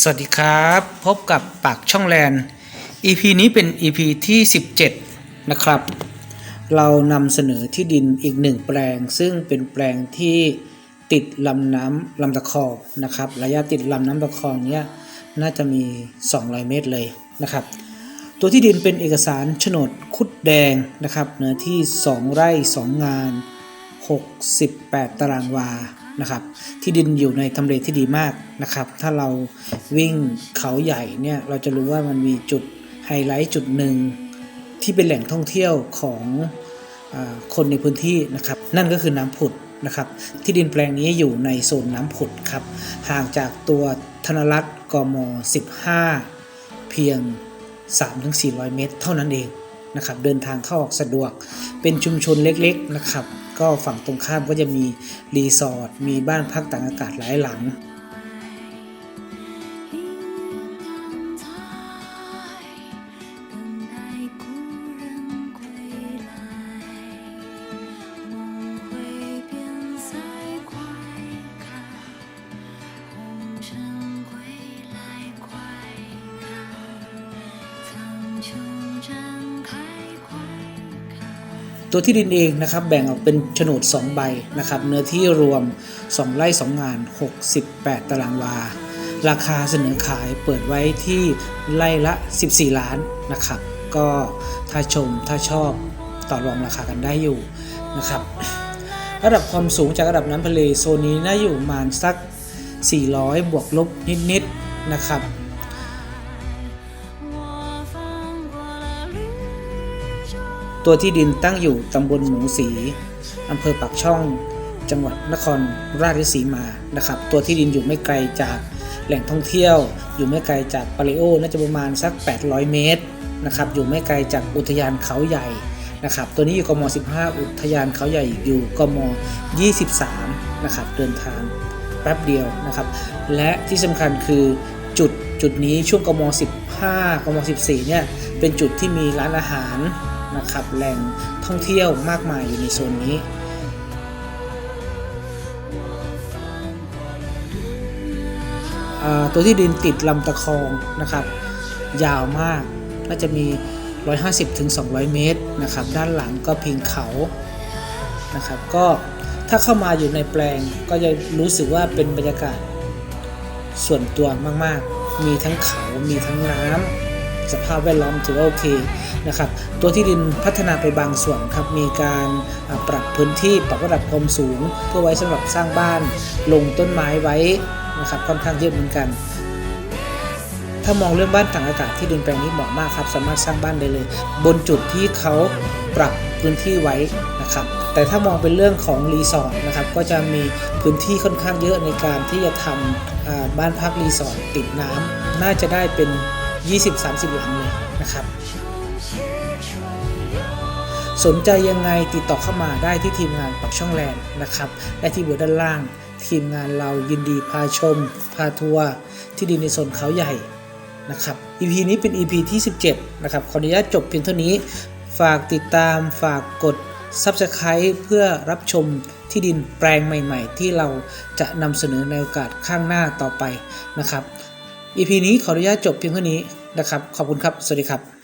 สวัสดีครับ พบกับปากช่องแลน EP นี้เป็น EP ที่ 17 นะครับ เรานำเสนอที่ดินอีกหนึ่งแปลง ซึ่งเป็นแปลงที่ติดลำน้ำลำตะคองนะครับ ระยะติดลำน้ำตะคองเนี้ยน่าจะมี 200 เมตรเลยนะครับ ตัวที่ดินเป็นเอกสารโฉนดคุดแดงนะครับเนื้อที่ 2 ไร่ 2 งาน 68 ตารางวา นะครับ ที่ดินอยู่ในทำเลที่ดีมากนะครับ ถ้าเราวิ่งเขาใหญ่เนี่ยเราจะรู้ว่ามันมีจุดไฮไลท์จุดหนึ่งที่เป็นแหล่งท่องเที่ยวของอคนในพื้นที่นะครับ นั่นก็คือน้ำผุดนะครับ ที่ดินแปลงนี้อยู่ในโซนน้ำผุดครับ ห่างจากตัวธนรัฐกม 15 เพียง 3-400 เมตร เท่านั้นเองนะครับ เดินทางเข้าออกสะดวก เป็นชุมชนเล็กๆนะครับ ก็ฝั่งตรงข้ามก็จะมีรีสอร์ทมีบ้านพักต่างอากาศหลายหลัง ตัวที่ดินเองนะครับแบ่งออกเป็นโฉนด 2 ใบนะครับเนื้อที่รวม 2 ไร่ 2 งาน 68 ตารางวา ราคาเสนอขายเปิดไว้ที่ไร่ละ 14 ล้านนะครับก็ถ้าชมถ้าชอบต่อรองราคากันได้อยู่นะครับระดับความสูงจากระดับน้ำทะเลโซนนี้น่าอยู่ประมาณสัก 400 บวกลบนิดๆนะครับ ตัวที่ดินตั้งอยู่ตำบลหมูสีอำเภอปากช่อง จังหวัดนครราชสีมานะครับ ตัวที่ดินอยู่ไม่ไกลจากแหล่งท่องเที่ยว อยู่ไม่ไกลจากปาริโอน่าจะประมาณสัก 800 เมตรนะครับ อยู่ไม่ไกลจากอุทยานเขาใหญ่นะครับ ตัวนี้อยู่กม 15 อุทยานเขาใหญ่อยู่กม 23 นะครับ เดินทางแป๊บเดียวนะครับ และที่สำคัญคือจุดจุดนี้ช่วงกม 15 กม 14 เนี่ย เป็นจุดที่มีร้านอาหาร นะครับแหล่งท่องเที่ยวมากมายอยู่ในโซนนี้ตัวที่ดินติดลำตะคองนะครับ ยาวมากน่าจะมี 150-200 เมตรนะครับ ด้านหลังก็พิงเขานะครับ ก็ถ้าเข้ามาอยู่ในแปลงก็จะรู้สึกว่าเป็นบรรยากาศส่วนตัวมาก ๆ มีทั้งเขา มีทั้งน้ำ สภาพแวดล้อมถือว่าโอเคนะครับตัวที่ดินพัฒนาไปบางส่วนครับมีการปรับพื้นที่ปรับระดับความสูง เพื่อไว้สำหรับสร้างบ้านลงต้นไม้ไว้นะครับค่อนข้างเยอะเหมือนกัน ถ้ามองเรื่องบ้านต่างอากาศที่ดินแปลงนี้เหมาะมากครับ สามารถสร้างบ้านได้เลย บนจุดที่เขาปรับพื้นที่ไว้นะครับแต่ถ้ามองเป็นเรื่องของรีสอร์ทนะครับก็จะมีพื้นที่ค่อนข้างเยอะในการที่จะทำบ้านพักรีสอร์ทติดน้ำน่าจะได้เป็น 20-30 หลังเลยนะครับ สนใจยังไงติดต่อเข้ามาได้ที่ทีมงานปักช่องแลนด์นะครับ และที่เบอร์ด้านล่าง ทีมงานเรายินดีพาชม พาทัวร์ที่ดินในโซนเขาใหญ่นะครับ EP นี้เป็น EP ที่ 17 นะครับ ขออนุญาตจบเพียงเท่านี้ ฝากติดตามฝากกด Subscribe เพื่อรับชมที่ดินแปลงใหม่ ๆ ที่เราจะนำเสนอในโอกาสข้างหน้าต่อไปนะครับ EP นี้ขออนุญาตจบเพียงเท่านี้นะครับ ขอบคุณครับ สวัสดีครับ